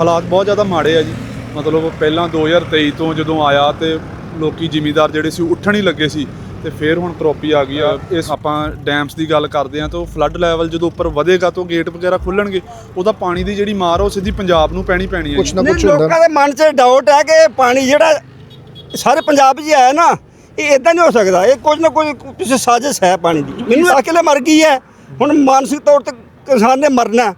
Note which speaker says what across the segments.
Speaker 1: ਹਾਲਾਤ ਬਹੁਤ ਜ਼ਿਆਦਾ ਮਾੜੇ ਆ ਜੀ। ਮਤਲਬ ਪਹਿਲਾਂ 2023 ਤੋਂ ਜਦੋਂ ਆਇਆ ਤੇ ਲੋਕੀ ਜ਼ਿਮੀਂਦਾਰ ਜਿਹੜੇ ਸੀ ਉੱਠਣ ਹੀ ਲੱਗੇ ਸੀ ਤੇ ਫਿਰ ਹੁਣ ਕਰੋਪੀ ਆ ਗਈ ਆ। ਇਸ ਆਪਾਂ ਡੈਮਸ ਦੀ ਗੱਲ ਕਰਦੇ ਆ ਤਾਂ ਫਲੱਡ ਲੈਵਲ ਜਦੋਂ ਉੱਪਰ ਵਧੇਗਾ ਤਾਂ ਗੇਟ ਵਗੈਰਾ ਖੁੱਲਣਗੇ। ਉਹਦਾ ਪਾਣੀ ਦੀ ਜਿਹੜੀ ਮਾਰ ਉਹ ਸਿੱਧੀ ਪੰਜਾਬ ਨੂੰ ਪੈਣੀ ਪੈਣੀ ਹੈ
Speaker 2: ਕੁਛ
Speaker 1: ਜੀ।
Speaker 2: ਨਾ
Speaker 3: ਨਹੀਂ,
Speaker 2: ਕੁਛ ਹੁੰਦਾ।
Speaker 3: ਲੋਕਾਂ ਦੇ ਮਨ 'ਚ ਡਾਊਟ ਹੈ ਕਿ ਪਾਣੀ ਜਿਹੜਾ ਸਾਰੇ ਪੰਜਾਬ 'ਚ ਆਇਆ ਨਾ ਇਹ ਇਦਾਂ ਨਹੀਂ ਹੋ ਸਕਦਾ। ਇਹ ਕੁਝ ਨਾ ਕੁਝ ਕਿਸੇ ਸਾਜ਼ਿਸ਼ ਹੈ ਪਾਣੀ ਦੀ। ਮੈਨੂੰ ਅਕਲੇ ਮਰ ਗਈ ਹੈ। ਹੁਣ ਮਾਨਸਿਕ ਤੌਰ ਤੇ ਕਿਸਾਨ ਨੇ ਮਰਨਾ।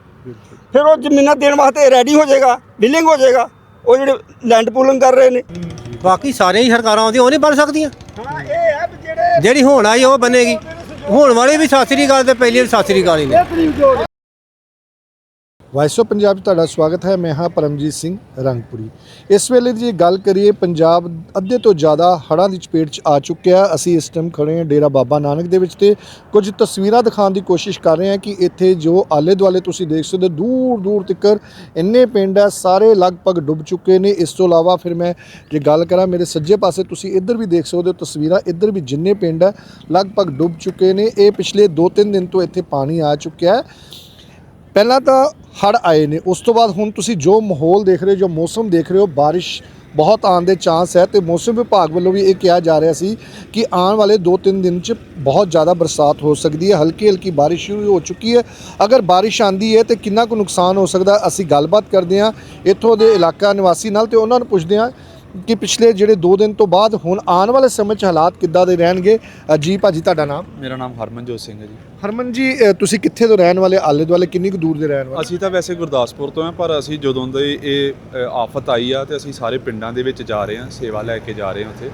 Speaker 3: ਫਿਰ ਉਹ ਜ਼ਮੀਨਾਂ ਦੇਣ ਵਾਸਤੇ ਰੈਡੀ ਹੋ ਜਾਏਗਾ ਬਿਲਿੰਗ ਹੋ ਜਾਏਗਾ ਉਹ ਜਿਹੜੇ ਲੈਂਡ ਪੂਲਿੰਗ ਕਰ ਰਹੇ ਨੇ।
Speaker 4: ਬਾਕੀ ਸਾਰੀਆਂ ਹੀ ਸਰਕਾਰਾਂ ਆਉਂਦੀਆਂ ਉਹ ਨਹੀਂ ਬਣ ਸਕਦੀਆਂ।
Speaker 3: ਹਾਂ ਇਹ ਹੈ ਵੀ ਜਿਹੜੇ
Speaker 4: ਜਿਹੜੀ ਹੁਣ ਆਈ ਉਹ ਬਣੇਗੀ ਹੁਣ ਵਾਲੀ ਵੀ ਸਤਿ ਸ੍ਰੀ ਅਕਾਲ ਤੇ ਪਹਿਲੀ ਵੀ ਸਤਿ ਸ੍ਰੀ ਅਕਾਲ ਹੀ ਨੇ।
Speaker 2: ਵਾਇਸ ਆਫ ਪੰਜਾਬ 'ਚ ਤੁਹਾਡਾ ਸਵਾਗਤ ਹੈ। ਮੈਂ ਹਾਂ ਪਰਮਜੀਤ ਸਿੰਘ ਰੰਗਪੁਰੀ। ਇਸ ਵੇਲੇ ਦੀ ਜੇ ਗੱਲ ਕਰੀਏ ਪੰਜਾਬ ਅੱਧੇ ਤੋਂ ਜ਼ਿਆਦਾ ਹੜ੍ਹਾਂ ਦੀ ਚਪੇਟ 'ਚ ਆ ਚੁੱਕਿਆ ਅਸੀਂ ਇਸ ਟਾਈਮ ਖੜੇ ਹਾਂ ਡੇਰਾ ਬਾਬਾ ਨਾਨਕ ਦੇ ਵਿੱਚ ਤੇ ਕੁਝ ਤਸਵੀਰਾਂ ਦਿਖਾਉਣ ਦੀ ਕੋਸ਼ਿਸ਼ ਕਰ ਰਹੇ ਹਾਂ ਕਿ ਇੱਥੇ ਜੋ ਆਲੇ ਦੁਆਲੇ ਤੁਸੀਂ ਦੇਖ ਸਕਦੇ ਹੋ, ਦੂਰ ਦੂਰ ਤੱਕਰ ਇੰਨੇ ਪਿੰਡ ਹੈ ਸਾਰੇ ਲਗਭਗ ਡੁੱਬ ਚੁੱਕੇ ਨੇ। ਇਸ ਤੋਂ ਇਲਾਵਾ ਫਿਰ ਮੈਂ ਜੇ ਗੱਲ ਕਰਾਂ ਮੇਰੇ ਸੱਜੇ ਪਾਸੇ ਤੁਸੀਂ ਇੱਧਰ ਵੀ ਦੇਖ ਸਕਦੇ ਹੋ ਤਸਵੀਰਾਂ ਇੱਧਰ ਵੀ ਜਿੰਨੇ ਪਿੰਡ ਹੈ ਲਗਭਗ ਡੁੱਬ ਚੁੱਕੇ ਨੇ। ਇਹ ਪਿਛਲੇ 2-3 ਦਿਨ ਤੋਂ ਇੱਥੇ ਪਾਣੀ ਆ ਚੁੱਕਿਆ ਹੈ। ਪਹਿਲਾਂ ਤਾਂ ਹੜ ਆਏ ਨੇ, ਉਸ ਤੋਂ ਬਾਅਦ ਹੁਣ ਤੁਸੀਂ ਜੋ ਮਾਹੌਲ ਦੇਖ ਰਹੇ ਹੋ, ਜੋ ਮੌਸਮ ਦੇਖ ਰਹੇ ਹੋ, ਬਾਰਿਸ਼ ਬਹੁਤ ਆਉਣ ਦੇ ਚਾਂਸ ਹੈ ਤੇ ਮੌਸਮ ਵਿਭਾਗ ਵੱਲੋਂ ਵੀ ਇਹ ਕਿਹਾ ਜਾ ਰਿਹਾ ਸੀ ਕਿ ਆਉਣ ਵਾਲੇ 2-3 ਦਿਨ 'ਚ ਬਹੁਤ ਜ਼ਿਆਦਾ ਬਰਸਾਤ ਹੋ ਸਕਦੀ ਹੈ ਹਲਕੀ ਹਲਕੀ ਬਾਰਿਸ਼ ਸ਼ੁਰੂ ਹੋ ਚੁੱਕੀ ਹੈ। ਅਗਰ ਬਾਰਿਸ਼ ਆਂਦੀ ਹੈ ਤੇ ਕਿੰਨਾ ਕੁ ਨੁਕਸਾਨ ਹੋ ਸਕਦਾ, ਅਸੀਂ ਗੱਲਬਾਤ ਕਰਦੇ ਹਾਂ ਇੱਥੋਂ ਦੇ ਇਲਾਕਾ ਨਿਵਾਸੀ ਨਾਲ ਤੇ ਉਹਨਾਂ ਨੂੰ ਪੁੱਛਦੇ ਹਾਂ ਕਿ ਪਿਛਲੇ ਜਿਹੜੇ 2 ਦਿਨ ਤੋਂ ਬਾਅਦ ਹੁਣ ਆਉਣ ਵਾਲੇ ਸਮੇਂ 'ਚ ਹਾਲਾਤ ਕਿੱਦਾਂ ਦੇ ਰਹਿਣਗੇ? ਜੀ ਭਾਜੀ ਤੁਹਾਡਾ ਨਾਮ?
Speaker 1: ਮੇਰਾ ਨਾਮ ਹਰਮਨਜੋਤ ਸਿੰਘ ਹੈ ਜੀ।
Speaker 2: ਹਰਮਨ ਜੀ ਤੁਸੀਂ ਕਿੱਥੇ ਤੋਂ ਰਹਿਣ ਵਾਲੇ ਆਲੇ ਦੁਆਲੇ ਕਿੰਨੀ ਕੁ ਦੂਰ ਦੇ ਰਹਿਣ ਵਾਲੇ?
Speaker 1: ਅਸੀਂ ਤਾਂ ਵੈਸੇ ਗੁਰਦਾਸਪੁਰ ਤੋਂ ਆ ਪਰ ਅਸੀਂ ਜਦੋਂ ਦੇ ਇਹ ਆਫਤ ਆਈ ਆ ਤੇ ਅਸੀਂ ਸਾਰੇ ਪਿੰਡਾਂ ਦੇ ਵਿੱਚ ਜਾ ਰਹੇ ਹਾਂ ਸੇਵਾ ਲੈ ਕੇ ਜਾ ਰਹੇ ਹਾਂ ਉੱਥੇ।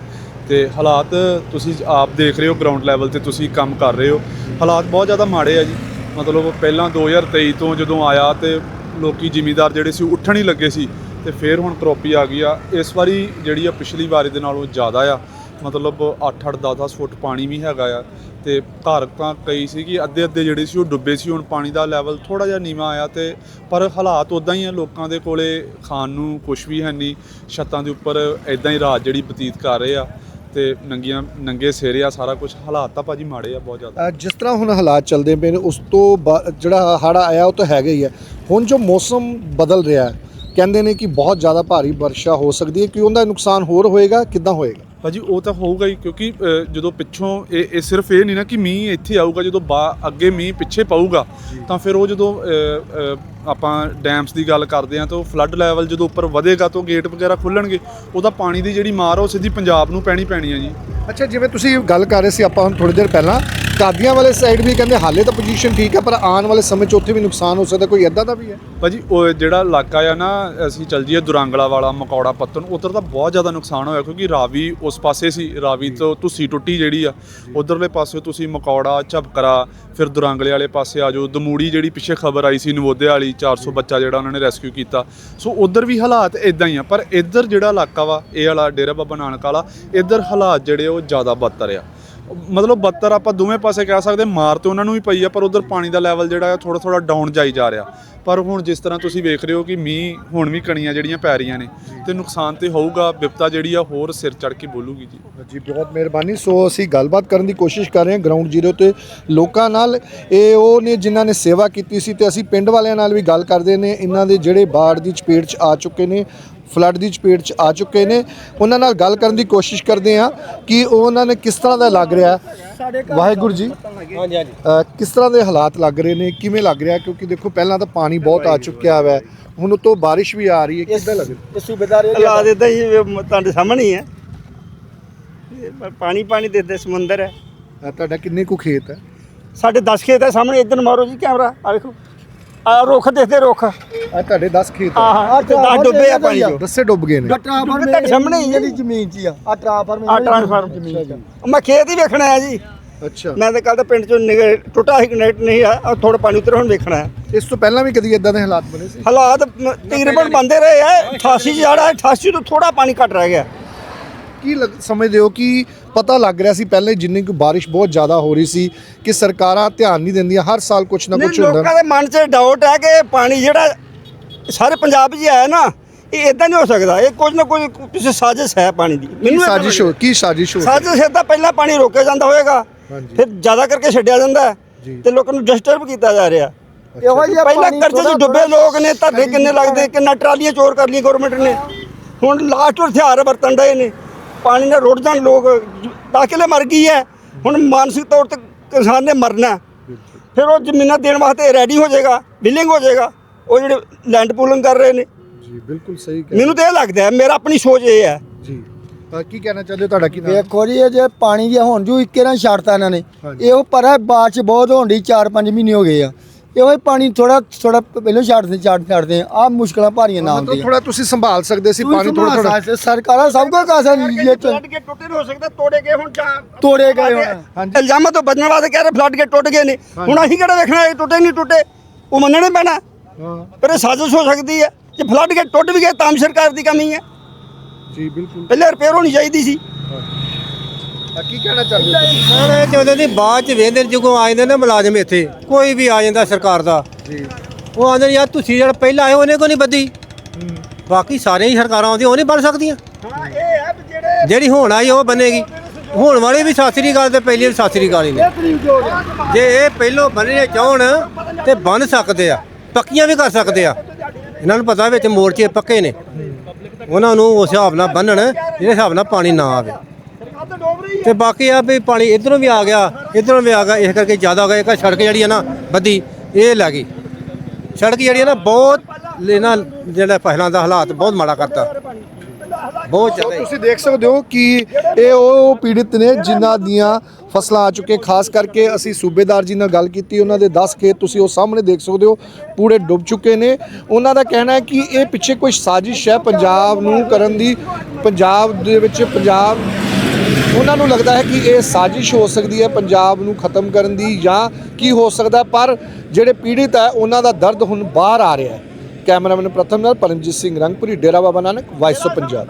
Speaker 1: ਤੇ ਹਾਲਾਤ ਤੁਸੀਂ ਆਪ ਦੇਖ ਰਹੇ ਹੋ ਗਰਾਊਂਡ ਲੈਵਲ ਤੇ ਤੁਸੀਂ ਕੰਮ ਕਰ ਰਹੇ ਹੋ। ਹਾਲਾਤ ਬਹੁਤ ਜ਼ਿਆਦਾ ਮਾੜੇ ਆ ਜੀ। ਮਤਲਬ ਪਹਿਲਾਂ 2023 ਤੋਂ ਜਦੋਂ ਆਇਆ ਤੇ ਲੋਕੀ ਜ਼ਿਮੀਂਦਾਰ ਜਿਹੜੇ ਸੀ ਉੱਠਣ ਹੀ ਲੱਗੇ ਸੀ। ਤੇ ਫਿਰ ਹੁਣ ਕਰੋਪੀ ਆ ਗਈ ਆ। ਇਸ ਵਾਰੀ ਜਿਹੜੀ ਆ ਪਿਛਲੀ ਵਾਰੀ ਦੇ ਨਾਲੋਂ ਜ਼ਿਆਦਾ ਆ। ਮਤਲਬ 8-8 10-10 ਫੁੱਟ ਪਾਣੀ ਵੀ ਹੈਗਾ ਆ। ਤੇ ਘਰ ਤਾਂ ਕਈ ਸੀ ਕਿ ਅੱਧੇ ਅੱਧੇ ਜਿਹੜੇ ਸੀ ਉਹ ਡੁੱਬੇ ਸੀ, ਹੁਣ ਪਾਣੀ ਦਾ ਲੈਵਲ ਥੋੜਾ ਜਿਹਾ ਨੀਵਾਂ ਆਇਆ ਤੇ ਪਰ ਹਾਲਾਤ ਉਦਾਂ ਹੀ ਆ ਲੋਕਾਂ ਦੇ ਕੋਲੇ। ਖਾਣ ਨੂੰ ਕੁਝ ਵੀ ਹੈ ਨਹੀਂ। ਛੱਤਾਂ ਦੇ ਉੱਪਰ ਇਦਾਂ ਹੀ ਰਾਤ ਜਿਹੜੀ ਬਤੀਤ ਕਰ ਰਹੇ ਆ ਤੇ ਨੰਗੀਆਂ, ਨੰਗੇ ਸਿਰੇ ਆ ਸਾਰਾ ਕੁਝ ਹਾਲਾਤ ਤਾਂ ਭਾਜੀ ਮਾੜੇ ਆ, ਬਹੁਤ ਜ਼ਿਆਦਾ।
Speaker 2: ਜਿਸ ਤਰ੍ਹਾਂ ਹੁਣ ਹਾਲਾਤ ਚੱਲਦੇ ਪਏ ਨੇ, ਉਸ ਤੋਂ ਬਾ- ਜਿਹੜਾ ਹੜ੍ਹ ਆਇਆ ਉਹ ਤਾਂ ਹੈਗਾ ਹੀ ਆ। ਹੁਣ ਜੋ ਮੌਸਮ ਬਦਲ ਰਿਹਾ ਹੈ ਕਹਿੰਦੇ ਨੇ ਕਿ ਬਹੁਤ ਜ਼ਿਆਦਾ ਭਾਰੀ ਵਰਸ਼ਾ ਹੋ ਸਕਦੀ ਹੈ ਕਿ ਉਹਦਾ ਨੁਕਸਾਨ ਹੋਰ ਹੋਏਗਾ ਕਿੱਦਾਂ ਹੋਏਗਾ?
Speaker 1: ਭਾਜੀ ਉਹ ਤਾਂ ਹੋਊਗਾ ਹੀ ਕਿਉਂਕਿ ਜਦੋਂ ਪਿੱਛੋਂ ਇਹ ਇਹ ਸਿਰਫ ਇਹ ਨਹੀਂ ਨਾ ਕਿ ਮੀਂਹ ਇੱਥੇ ਆਊਗਾ ਜਦੋਂ ਬਾ ਅੱਗੇ ਮੀਂਹ ਪਿੱਛੇ ਪਊਗਾ ਤਾਂ ਫਿਰ ਉਹ ਜਦੋਂ ਆਪਾਂ ਡੈਮਸ ਦੀ ਗੱਲ ਕਰਦੇ ਆ ਤਾਂ ਉਹ ਫਲੱਡ ਲੈਵਲ ਜਦੋਂ ਉੱਪਰ ਵਧੇਗਾ ਤਾਂ ਗੇਟ ਵਗੈਰਾ ਖੁੱਲਣਗੇ ਉਹਦਾ ਪਾਣੀ ਦੀ ਜਿਹੜੀ ਮਾਰ ਉਹ ਸਿੱਧੀ ਪੰਜਾਬ ਨੂੰ ਪੈਣੀ ਪੈਣੀ ਹੈ ਜੀ।
Speaker 2: ਅੱਛਾ ਜਿਵੇਂ ਤੁਸੀਂ ਗੱਲ ਕਰ ਰਹੇ ਸੀ ਆਪਾਂ ਹੁਣ ਥੋੜੀ ਦੇਰ ਪਹਿਲਾਂ ਕਾਦੀਆਂ ਵਾਲੇ ਸਾਈਡ ਵੀ ਕਹਿੰਦੇ ਹਾਲੇ ਤਾਂ ਪੋਜੀਸ਼ਨ ਠੀਕ ਹੈ, ਪਰ ਆਉਣ ਵਾਲੇ ਸਮੇਂ 'ਚ ਉੱਥੇ ਵੀ ਨੁਕਸਾਨ ਹੋ ਸਕਦਾ, ਕੋਈ ਐਦਾਂ ਦਾ ਵੀ ਹੈ?
Speaker 1: ਭਾਜੀ, ਉਹ ਜਿਹੜਾ ਇਲਾਕਾ ਆ ਨਾ, ਅਸੀਂ ਚੱਲ ਜੀਏ ਦੁਰਾਂਗਲਾ ਵਾਲਾ, ਮਕੌੜਾ ਪੱਤਨ ਉਧਰ ਤਾਂ ਬਹੁਤ ਜ਼ਿਆਦਾ ਨੁਕਸਾਨ ਹੋਇਆ, ਕਿਉਂਕਿ ਰਾਵੀ ਉਸ ਪਾਸੇ ਸੀ, ਰਾਵੀ ਤੋਂ ਤੁਸੀਂ ਟੁੱਟੀ ਜਿਹੜੀ ਆ, ਉਧਰਲੇ ਪਾਸੇ ਤੁਸੀਂ ਮਕੌੜਾ, ਝਪਕਰਾ, ਫਿਰ ਦੁਰਾਂਗਲੇ ਵਾਲੇ ਪਾਸੇ ਆ ਜਾਓ, ਦਮੂੜੀ ਜਿਹੜੀ ਪਿੱਛੇ ਖਬਰ ਆਈ ਸੀ, ਨਵੋਦਿਆ ਵਾਲੀ 400 ਬੱਚਾ ਜਿਹੜਾ ਉਹਨਾਂ ਨੇ ਰੈਸਕਿਊ ਕੀਤਾ। ਸੋ ਉਧਰ ਵੀ ਹਾਲਾਤ ਇਦਾਂ ਹੀ ਆ, ਪਰ ਇੱਧਰ ਜਿਹੜਾ ਇਲਾਕਾ ਵਾ, ਇਹ ਵਾਲਾ ਡੇਰਾ ਬਾਬਾ ਨਾਨਕ ਵਾਲਾ, ਇੱਧਰ ਹਾਲਾਤ ਜਿਹੜੇ ਉਹ ਜ਼ਿਆਦਾ ਬਦਤਰ ਆ। ਮਤਲਬ ਬੱਤਰ ਆਪਾਂ ਦੋਵੇਂ ਪਾਸੇ ਕਹਿ ਸਕਦੇ, ਮਾਰ ਤੇ ਉਹਨਾਂ ਨੂੰ ਵੀ ਪਈ ਆ, ਪਰ ਉਧਰ ਪਾਣੀ ਦਾ ਲੈਵਲ ਜਿਹੜਾ ਆ ਥੋੜਾ ਥੋੜਾ ਡਾਊਨ ਜਾਈ ਜਾ ਰਿਹਾ। ਪਰ ਹੁਣ ਜਿਸ ਤਰ੍ਹਾਂ ਤੁਸੀਂ ਵੇਖ ਰਹੇ ਹੋ ਕਿ ਮੀਂਹ ਹੁਣ ਵੀ ਕਣੀਆਂ ਜਿਹੜੀਆਂ ਪੈ ਰਹੀਆਂ ਨੇ, ਤੇ ਨੁਕਸਾਨ ਤੇ ਹੋਊਗਾ, ਵਿਪਤਾ ਜਿਹੜੀ ਆ ਹੋਰ ਸਿਰ ਚੜ ਕੇ ਬੋਲੂਗੀ ਜੀ।
Speaker 2: ਜੀ, ਬਹੁਤ ਮਿਹਰਬਾਨੀ। ਸੋ ਅਸੀਂ ਗੱਲਬਾਤ ਕਰਨ ਦੀ ਕੋਸ਼ਿਸ਼ ਕਰ ਰਹੇ ਹਾਂ ਗਰਾਊਂਡ ਜ਼ੀਰੋ ਤੇ ਲੋਕਾਂ ਨਾਲ। ਇਹ ਉਹ ਨੇ ਜਿਨ੍ਹਾਂ ਨੇ ਸੇਵਾ ਕੀਤੀ ਸੀ ਤੇ ਅਸੀਂ ਪਿੰਡ ਵਾਲਿਆਂ ਨਾਲ ਵੀ ਗੱਲ ਕਰਦੇ ਨੇ। ਇਹਨਾਂ ਦੇ ਜਿਹੜੇ ਬਾੜ ਦੀ ਚਪੇਟ 'ਚ ਆ ਚੁੱਕੇ ਨੇ। ਫਲੱਡ ਦੀ ਚਪੇਟ 'ਚ ਆ ਚੁੱਕੇ ਨੇ। ਉਹਨਾਂ ਨਾਲ ਗੱਲ ਕਰਨ ਦੀ ਕੋਸ਼ਿਸ਼ ਕਰਦੇ ਹਾਂ ਕਿ ਉਹਨਾਂ ਨੇ ਕਿਸ ਤਰ੍ਹਾਂ ਦਾ ਲੱਗ ਰਿਹਾ। ਵਾਹਿਗੁਰੂ ਜੀ।
Speaker 4: ਹਾਂਜੀ ਹਾਂਜੀ।
Speaker 2: ਅ, ਕਿਸ ਤਰ੍ਹਾਂ ਦੇ ਹਾਲਾਤ ਲੱਗ ਰਹੇ ਨੇ ਕਿਵੇਂ ਲੱਗ ਰਿਹਾ ਕਿਉਂਕਿ ਦੇਖੋ ਪਹਿਲਾਂ ਤਾਂ ਪਾਣੀ ਬਹੁਤ ਆ ਚੁੱਕਿਆ ਹੋਇਆ ਹੈ। ਹੁਣ ਉਤੋਂ ਬਾਰਿਸ਼ ਵੀ ਆ ਰਹੀ ਹੈ। ਕਿੱਦਾਂ ਲੱਗ ਰਿਹਾ
Speaker 4: ਇਹ ਸੂਬੇਦਾਰ
Speaker 3: ਹਾਲਾਤ ਇਦਾਂ ਹੀ ਤੁਹਾਡੇ ਸਾਹਮਣੇ ਹੀ ਪਾਣੀ ਪਾਣੀ ਦੇ ਦੇ ਸਮੁੰਦਰ ਹੈ।
Speaker 2: ਤੁਹਾਡਾ ਕਿੰਨੇ ਕੁ ਖੇਤ ਹੈ?
Speaker 3: ਸਾਡੇ 10 ਖੇਤ ਹੈ ਸਾਹਮਣੇ। ਇੱਧਰ ਮਾਰੋ ਜੀ ਕੈਮਰਾ। ਆ ਵੇਖੋ। ਆ ਰੁੱਖ ਦੇਖਦੇ ਰੁੱਖ।
Speaker 2: ਆ ਤੁਹਾਡੇ 10 ਖੇਤ
Speaker 3: ਆਹ ਤੇ 10 ਡੁੱਬੇ ਆ ਪਾਣੀ ਚੋਂ
Speaker 2: ਦੱਸੇ ਡੁੱਬ ਗਏ ਨੇ।
Speaker 3: ਟਰਾਂਸਫਾਰਮ ਤੁਹਾਡੇ ਸਾਹਮਣੇ ਹੀ ਹੈ ਜੀ
Speaker 4: ਜ਼ਮੀਨ 'ਚ ਆ। ਆ ਟਰਾਂਸਫਾਰਮਰ
Speaker 3: ਆ। ਟਰਾਂਸਫਾਰਮ ਜ਼ਮੀਨ ਚ। ਮੈਂ ਖੇਤ ਹੀ ਵੇਖਣਾ ਹੈ ਜੀ।
Speaker 2: ਅੱਛਾ।
Speaker 3: ਮੈਂ ਤਾਂ ਕੱਲ ਤਾਂ ਪਿੰਡ ਚੋਂ ਨਿਕਲ ਟੁੱਟਾ ਹੀ ਕਨੈਕਟ ਨਹੀਂ ਆ। ਥੋੜਾ ਪਾਣੀ ਉਤਰ ਹੁਣ ਵੇਖਣਾ ਹੈ।
Speaker 2: ਇਸ ਤੋਂ ਪਹਿਲਾਂ ਵੀ ਕਦੀ ਇਦਾਂ ਦੇ ਹਾਲਾਤ ਬਣੇ ਸੀ?
Speaker 3: ਹਾਲਾਤ ਮ- ਤਕਰੀਬਨ ਬੰਦੇ ਰਹੇ ਆ। 88 ਜਿਹੜਾ 88 ਤੋਂ ਥੋੜਾ ਪਾਣੀ ਘਟ ਰਹਿ ਗਿਆ।
Speaker 2: ਕੀ ਲੱਗ- ਸਮਝਦੇ ਹੋ ਕਿ ਪਤਾ ਲੱਗ ਰਿਹਾ ਸੀ ਪਹਿਲੇ ਜਿੰਨੀ ਕੁ ਬਾਰਿਸ਼ ਬਹੁਤ ਜ਼ਿਆਦਾ ਹੋ ਰਹੀ ਸੀ ਕਿ ਸਰਕਾਰਾਂ ਧਿਆਨ ਨਹੀਂ ਦਿੰਦੀਆਂ ਹਰ ਸਾਲ ਕੁਝ ਨਾ
Speaker 3: ਨਹੀਂ
Speaker 2: ਕੁਝ ਹੁੰਦਾ।
Speaker 3: ਲੋਕਾਂ ਦੇ ਮਨ 'ਚ ਡਾਊਟ ਹੈ ਕਿ ਪਾਣੀ ਜਿਹੜਾ ਸਾਰੇ ਪੰਜਾਬ 'ਚ ਆਇਆ ਨਾ ਇਹ ਇਦਾਂ ਨਹੀਂ ਹੋ ਸਕਦਾ ਇਹ ਕੁਝ ਨਾ ਕੁਝ ਕਿਸੇ ਸਾਜ਼ਿਸ਼ ਹੈ ਪਾਣੀ ਦੀ।
Speaker 2: ਕੀ
Speaker 3: ਏਦਾਂ
Speaker 2: ਸਾਜ਼ਿਸ਼ ਹੋ ਕੀ ਸਾਜ਼ਿਸ਼ ਹੋ
Speaker 3: ਸਾਜ਼ਿਸ਼ ਹੈ ਤਾਂ ਪਹਿਲਾਂ ਪਾਣੀ ਰੋਕਿਆ ਜਾਂਦਾ ਹੋਏਗਾ
Speaker 2: ਹਾਂਜੀ।
Speaker 3: ਫਿਰ ਜ਼ਿਆਦਾ ਕਰਕੇ ਛੱਡਿਆ ਜਾਂਦਾ ਹੈ
Speaker 2: ਜੀ।
Speaker 3: ਤੇ ਲੋਕਾਂ ਨੂੰ ਡਿਸਟਰਬ ਕੀਤਾ ਜਾ ਰਿਹਾ। ਇਹੋ ਜਿਹੇ ਪਹਿਲਾਂ ਕਰਜ਼ੇ 'ਚ ਡੁੱਬੇ ਲੋਕ ਨੇ ਧਰਨੇ ਕਿੰਨੇ ਲੱਗਦੇ ਕਿੰਨਾ ਟਰਾਲੀਆਂ ਚੋਰ ਕਰ ਲਈਆਂ ਗਵਰਨਮੈਂਟ ਨੇ। ਹੁਣ ਲਾਸਟ ਹਥਿਆਰ ਵਰਤਣ ਡਏ ਨੇ। ਪਾਣੀ ਨਾਲ ਰੁੜ ਜਾਣ ਲੋਕ ਦਾਖਲੇ ਮਰ ਗਈ ਹੈ। ਹੁਣ ਮਾਨਸਿਕ ਤੌਰ ਤੇ ਕਿਸਾਨ ਨੇ ਮਰਨਾ। ਫਿਰ ਉਹ ਜ਼ਮੀਨਾਂ ਦੇਣ ਵਾਸਤੇ ਰੈਡੀ ਹੋ ਜਾਏਗਾ ਬਿਲਿੰਗ ਹੋ ਜਾਏਗਾ। ਉਹ ਜਿਹੜੇ ਲੈਂਡ ਪੂਲਿੰਗ ਕਰ ਰਹੇ ਨੇ।
Speaker 2: ਜੀ ਬਿਲਕੁਲ ਸਹੀ ਕਹਿ।
Speaker 3: ਮੈਨੂੰ ਤਾਂ ਇਹ ਲੱਗਦਾ ਹੈ ਮੇਰਾ ਆਪਣੀ ਸੋਚ ਇਹ ਹੈ।
Speaker 2: ਜੀ ਕੀ ਕਹਿਣਾ ਚਾਹੁੰਦੇ ਹੋ ਤੁਹਾਡਾ ਕੀ ਨਾਮ?
Speaker 5: ਵੇਖੋ ਜੀ ਇਹ ਜੇ ਪਾਣੀ ਜੇ ਹੁਣ ਜੂ ਇੱਕੇ ਨਾਲ ਛੱਡਤਾ ਇਹਨਾਂ ਨੇ
Speaker 2: ਹਾਂਜੀ।
Speaker 5: ਇਹੋ ਪਰ ਹੈ ਬਾਰਿਸ਼ ਬਹੁਤ ਹੋਣ ਦੀ 4-5 ਮਹੀਨੇ ਹੋ ਗਏ ਆ। ਇਹੋ ਹੀ ਪਾਣੀ ਥੋੜਾ ਥੋੜਾ ਪਹਿਲਾਂ ਛੱਡਦੇ ਛੱਡ ਛੱਡਦੇ ਆ। ਮੁਸ਼ਕਲਾਂ ਭਾਰੀਆਂ ਨਾ
Speaker 2: ਮਤਲਬ
Speaker 5: ਆਉਂਦੀਆਂ
Speaker 2: ਥੋੜਾ ਤੁਸੀਂ ਸੰਭਾਲ ਸਕਦੇ ਸੀ ਪਾਣੀ ਥੋੜਾ ਥੋੜਾ
Speaker 5: ਸਰਕਾਰਾਂ ਸਭ ਕੁਝ ਕਰ ਸਕਦੀਆਂ ਇਹ ਚ
Speaker 3: ਫਲੱਡ ਗੇਟ ਟੁੱਟੇ ਹੋ ਸਕਦਾ ਤੋੜੇ ਗਏ ਹੁਣ ਜਾਂ
Speaker 5: ਤੋੜੇ ਗਏ ਹੁਣ।
Speaker 3: ਇਲਜ਼ਾਮਾਂ ਤੋਂ ਬਚਣ ਵਾਸਤੇ ਕਹਿ ਰਹੇ ਫਲੱਡ ਗੇਟ ਟੁੱਟ ਗਏ ਨੇ। ਹੁਣ ਅਸੀਂ ਕਿਹੜਾ ਵੇਖਣਾ ਇਹ ਟੁੱਟੇ ਨਹੀਂ ਟੁੱਟੇ ਉਹ ਮੰਨਣੇ ਪੈਣਾ। ਪਰ ਇਹ ਸਾਜ਼ਿਸ਼ ਹੋ ਸਕਦੀ ਹੈ। ਜੇ ਫਲੱਡ ਗੇਟ ਟੁੱਟ ਵੀ ਗਏ ਤਾਂ ਵੀ ਸਰਕਾਰ ਦੀ ਕਮੀ ਹੈ।
Speaker 2: ਜੀ ਬਿਲਕੁਲ।
Speaker 3: ਪਹਿਲੇ ਰਿਪੇਅਰ ਹੋਣੀ ਚਾਹੀਦੀ ਸੀ।
Speaker 2: ਕੀ ਕਹਿਣਾ ਚਾਹੁੰਦੇ ਹੋ ਤੁਸੀਂ?
Speaker 4: ਸਰ ਇਹ ਚਾਹੁੰਦੇ ਨੇ ਬਾਅਦ ਚ ਵੇਂਦੇ ਜਦੋਂ ਆ ਜਾਂਦੇ ਨੇ ਮੁਲਾਜ਼ਮ ਇੱਥੇ ਕੋਈ ਵੀ ਆ ਜਾਂਦਾ ਸਰਕਾਰ ਦਾ।
Speaker 2: ਜੀ।
Speaker 4: ਉਹ ਆਂਦੇ ਨੇ ਯਾਰ ਤੁਸੀਂ ਜਿਹੜਾ ਪਹਿਲਾਂ ਆਏ ਉਹਨੇ ਕੋ ਨਹੀਂ ਬੱਦੀ ਬਾਕੀ ਸਾਰੇ ਹੀ ਸਰਕਾਰਾਂ ਆਉਂਦੀਆਂ ਉਹ ਨਹੀਂ ਬਣ ਸਕਦੀਆਂ।
Speaker 3: ਹਾਂ ਇਹ ਹੈ ਜਿਹੜੇ
Speaker 4: ਜਿਹੜੀ ਹੁਣ ਆਈ ਉਹ ਬਣੇਗੀ। ਹੁਣ ਵਾਲੇ ਵੀ ਸਾਸਰੀ ਗੱਲ ਤੇ ਪਹਿਲੀ ਸਾਸਰੀ ਗੱਲ ਹੀ ਨੇ। ਜੇ ਇਹ ਪਹਿਲੋਂ ਬਣਨੇ ਚਾਹਣ ਤੇ ਬਣ ਸਕਦੇ ਆ ਪੱਕੀਆਂ ਵੀ ਕਰ ਸਕਦੇ ਆ। ਇਹਨਾਂ ਨੂੰ ਪਤਾ ਵਿੱਚ ਮੋਰਚੇ ਪੱਕੇ ਨੇ। ਉਹਨਾਂ ਨੂੰ ਉਸ ਹਿਸਾਬ ਨਾਲ ਬੰਨਣ ਜਿਹੜੇ ਹਿਸਾਬ ਨਾਲ ਪਾਣੀ ਨਾ ਆਵੇ। ਤੇ ਬਾਕੀ ਆ ਵੀ ਪਾਣੀ ਇਧਰੋਂ ਵੀ ਆ ਗਿਆ, ਇਧਰੋਂ ਵੀ ਆ ਗਿਆ, ਇਸ ਕਰਕੇ ਜ਼ਿਆਦਾ ਹੋ ਗਿਆ। ਇੱਕ ਸੜਕ ਜਿਹੜੀ ਹੈ ਨਾ ਬੱਦੀ, ਇਹ ਲੱਗੀ ਸੜਕ ਜਿਹੜੀ ਹੈ ਨਾ ਬਹੁਤ ਇਹਨਾਂ ਜਿਹੜਾ ਫਸਲਾਂ ਦਾ ਹਾਲਾਤ ਬਹੁਤ ਮਾੜਾ ਕਰਤਾ। ਬਹੁਤ ਜ਼ਿਆਦਾ
Speaker 2: ਤੁਸੀਂ ਦੇਖ ਸਕਦੇ ਹੋ ਕਿ ਇਹ ਉਹ ਪੀੜਿਤ ਨੇ ਜਿਨ੍ਹਾਂ ਦੀਆਂ ਫਸਲਾਂ ਆ ਚੁੱਕੇ ਖਾਸ ਕਰਕੇ ਅਸੀਂ ਸੂਬੇਦਾਰ ਜੀ ਨਾਲ ਗੱਲ ਕੀਤੀ, ਉਹਨਾਂ ਦੇ 10 ਖੇਤ ਤੁਸੀਂ ਉਹ ਸਾਹਮਣੇ ਦੇਖ ਸਕਦੇ ਹੋ, ਪੂਰੇ ਡੁੱਬ ਚੁੱਕੇ ਨੇ। ਉਹਨਾਂ ਦਾ ਕਹਿਣਾ ਹੈ ਕਿ ਇਹ ਪਿੱਛੇ ਕੋਈ ਸਾਜ਼ਿਸ਼ ਹੈ ਪੰਜਾਬ ਨੂੰ ਕਰਨ ਦੀ? ਪੰਜਾਬ ਦੇ ਵਿੱਚ ਪੰਜਾਬ ਉਹਨਾਂ ਨੂੰ ਲੱਗਦਾ ਹੈ ਕਿ ਇਹ ਸਾਜ਼ਿਸ਼ ਹੋ ਸਕਦੀ ਹੈ ਪੰਜਾਬ ਨੂੰ ਖਤਮ ਕਰਨ ਦੀ ਜਾਂ ਕੀ ਹੋ ਸਕਦਾ ਪਰ ਜਿਹੜੇ ਪੀੜਿਤ ਹੈ, ਉਹਨਾਂ ਦਾ ਦਰਦ ਹੁਣ ਬਾਹਰ ਆ ਰਿਹਾ ਹੈ। ਕੈਮਰਾਮੈਨ ਪ੍ਰਥਮ ਨਾਲ ਪਰਮਜੀਤ ਸਿੰਘ ਰੰਗਪੁਰੀ, ਡੇਰਾ ਬਾਬਾ ਨਾਨਕ ਵਾਇਸ ਆਫ ਪੰਜਾਬ।